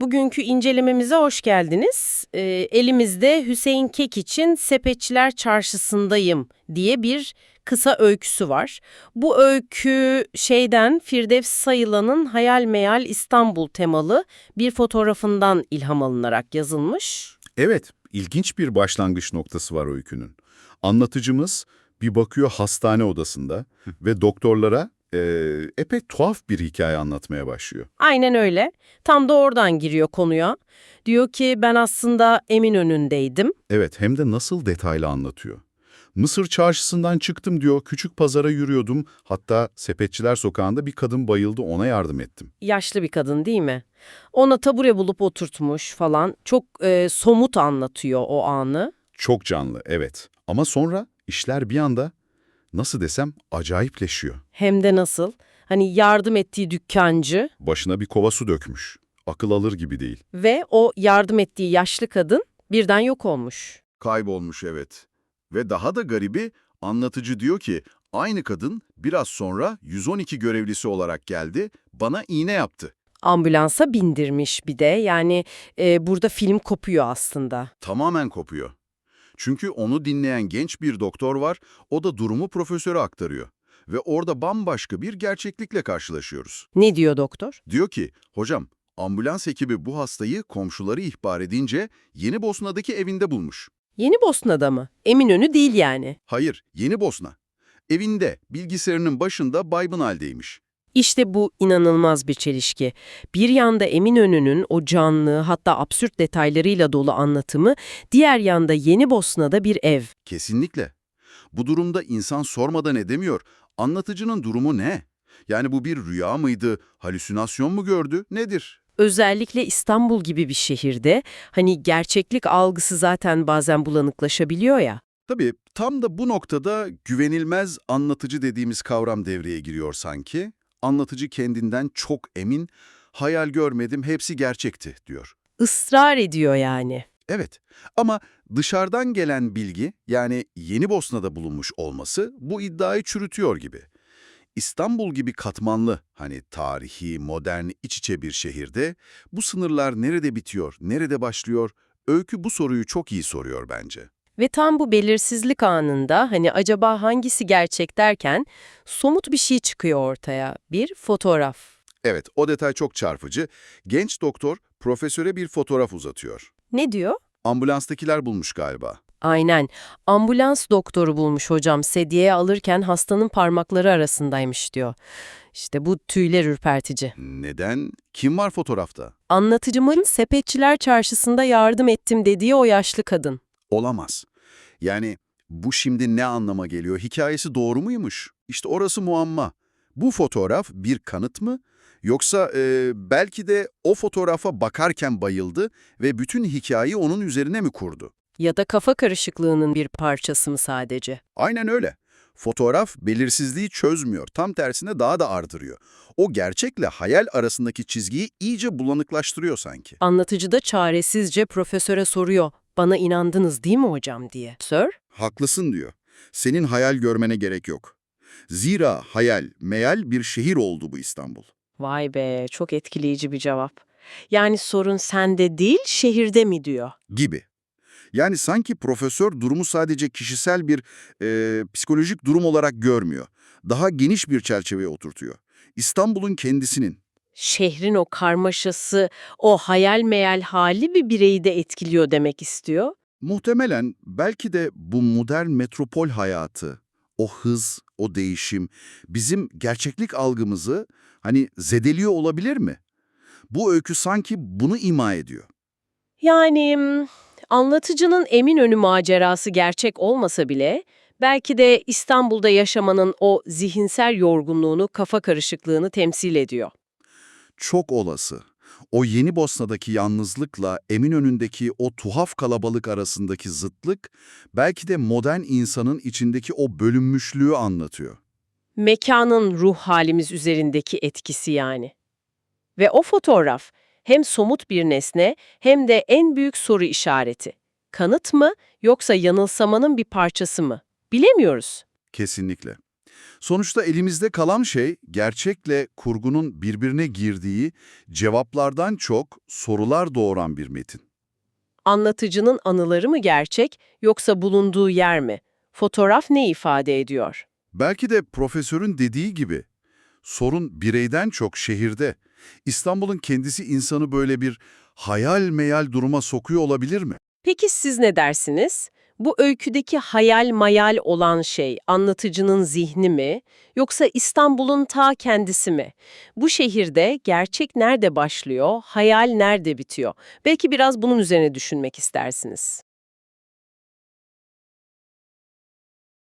Bugünkü incelememize hoş geldiniz. Ee, elimizde Hüseyin Kek için Sepetçiler Çarşısındayım diye bir kısa öyküsü var. Bu öykü şeyden Firdevs Sayılan'ın Hayal Meyal İstanbul temalı bir fotoğrafından ilham alınarak yazılmış. Evet, ilginç bir başlangıç noktası var öykünün. Anlatıcımız bir bakıyor hastane odasında ve doktorlara eee, epey tuhaf bir hikaye anlatmaya başlıyor. Aynen öyle. Tam da oradan giriyor konuya. Diyor ki ben aslında Eminönü'ndeydim. Evet, hem de nasıl detaylı anlatıyor. Mısır çarşısından çıktım diyor, küçük pazara yürüyordum. Hatta Sepetçiler Sokağı'nda bir kadın bayıldı, ona yardım ettim. Yaşlı bir kadın değil mi? Ona tabure bulup oturtmuş falan. Çok e, somut anlatıyor o anı. Çok canlı, evet. Ama sonra işler bir anda, nasıl desem, acayipleşiyor. Hem de nasıl? Hani yardım ettiği dükkancı Başına bir kova su dökmüş. Akıl alır gibi değil. ve o yardım ettiği yaşlı kadın birden yok olmuş. Kaybolmuş evet. Ve daha da garibi anlatıcı diyor ki aynı kadın biraz sonra 112 görevlisi olarak geldi, bana iğne yaptı. Ambulansa bindirmiş bir de. Yani e, burada film kopuyor aslında. Tamamen kopuyor. Çünkü onu dinleyen genç bir doktor var, o da durumu profesöre aktarıyor. Ve orada bambaşka bir gerçeklikle karşılaşıyoruz. Ne diyor doktor? Diyor ki, hocam ambulans ekibi bu hastayı komşuları ihbar edince Yeni Bosna'daki evinde bulmuş. Yeni Bosna'da mı? Eminönü değil yani. Hayır, Yeni Bosna. Evinde, bilgisayarının başında baygın haldeymiş. İşte bu inanılmaz bir çelişki. Bir yanda Eminönü'nün o canlı hatta absürt detaylarıyla dolu anlatımı, diğer yanda Yeni Bosna'da bir ev. Kesinlikle. Bu durumda insan sormadan edemiyor. Anlatıcının durumu ne? Yani bu bir rüya mıydı, halüsinasyon mu gördü, nedir? Özellikle İstanbul gibi bir şehirde hani gerçeklik algısı zaten bazen bulanıklaşabiliyor ya. Tabii tam da bu noktada güvenilmez anlatıcı dediğimiz kavram devreye giriyor sanki. Anlatıcı kendinden çok emin, hayal görmedim, hepsi gerçekti diyor. Israr ediyor yani. Evet ama dışarıdan gelen bilgi yani Yeni Bosna'da bulunmuş olması bu iddiayı çürütüyor gibi. İstanbul gibi katmanlı, hani tarihi, modern, iç içe bir şehirde bu sınırlar nerede bitiyor, nerede başlıyor? Öykü bu soruyu çok iyi soruyor bence. Ve tam bu belirsizlik anında hani acaba hangisi gerçek derken somut bir şey çıkıyor ortaya. Bir fotoğraf. Evet, o detay çok çarpıcı. Genç doktor profesöre bir fotoğraf uzatıyor. Ne diyor? Ambulanstakiler bulmuş galiba. Aynen. Ambulans doktoru bulmuş hocam. Sedyeye alırken hastanın parmakları arasındaymış diyor. İşte bu tüyler ürpertici. Neden? Kim var fotoğrafta? Anlatıcımın sepetçiler çarşısında yardım ettim dediği o yaşlı kadın. Olamaz. Yani bu şimdi ne anlama geliyor? Hikayesi doğru muymuş? İşte orası muamma. Bu fotoğraf bir kanıt mı? Yoksa e, belki de o fotoğrafa bakarken bayıldı ve bütün hikayeyi onun üzerine mi kurdu? Ya da kafa karışıklığının bir parçası mı sadece? Aynen öyle. Fotoğraf belirsizliği çözmüyor, tam tersine daha da artırıyor. O gerçekle hayal arasındaki çizgiyi iyice bulanıklaştırıyor sanki. Anlatıcı da çaresizce profesöre soruyor. Bana inandınız değil mi hocam diye. Sir? Haklısın diyor. Senin hayal görmene gerek yok. Zira hayal, meyal bir şehir oldu bu İstanbul. Vay be çok etkileyici bir cevap. Yani sorun sende değil şehirde mi diyor. Gibi. Yani sanki profesör durumu sadece kişisel bir e, psikolojik durum olarak görmüyor. Daha geniş bir çerçeveye oturtuyor. İstanbul'un kendisinin. Şehrin o karmaşası, o hayal meyal hali bir bireyi de etkiliyor demek istiyor. Muhtemelen belki de bu modern metropol hayatı, o hız, o değişim bizim gerçeklik algımızı hani zedeliyor olabilir mi? Bu öykü sanki bunu ima ediyor. Yani anlatıcının Eminönü macerası gerçek olmasa bile belki de İstanbul'da yaşamanın o zihinsel yorgunluğunu, kafa karışıklığını temsil ediyor. Çok olası. O Yeni Bosna'daki yalnızlıkla Eminönü'ndeki o tuhaf kalabalık arasındaki zıtlık belki de modern insanın içindeki o bölünmüşlüğü anlatıyor. Mekanın ruh halimiz üzerindeki etkisi yani. Ve o fotoğraf hem somut bir nesne hem de en büyük soru işareti. Kanıt mı yoksa yanılsamanın bir parçası mı? Bilemiyoruz. Kesinlikle. Sonuçta elimizde kalan şey gerçekle kurgunun birbirine girdiği cevaplardan çok sorular doğuran bir metin. Anlatıcının anıları mı gerçek yoksa bulunduğu yer mi? Fotoğraf ne ifade ediyor? Belki de profesörün dediği gibi sorun bireyden çok şehirde. İstanbul'un kendisi insanı böyle bir hayal meyal duruma sokuyor olabilir mi? Peki siz ne dersiniz? Bu öyküdeki hayal mayal olan şey anlatıcının zihni mi yoksa İstanbul'un ta kendisi mi? Bu şehirde gerçek nerede başlıyor, hayal nerede bitiyor? Belki biraz bunun üzerine düşünmek istersiniz.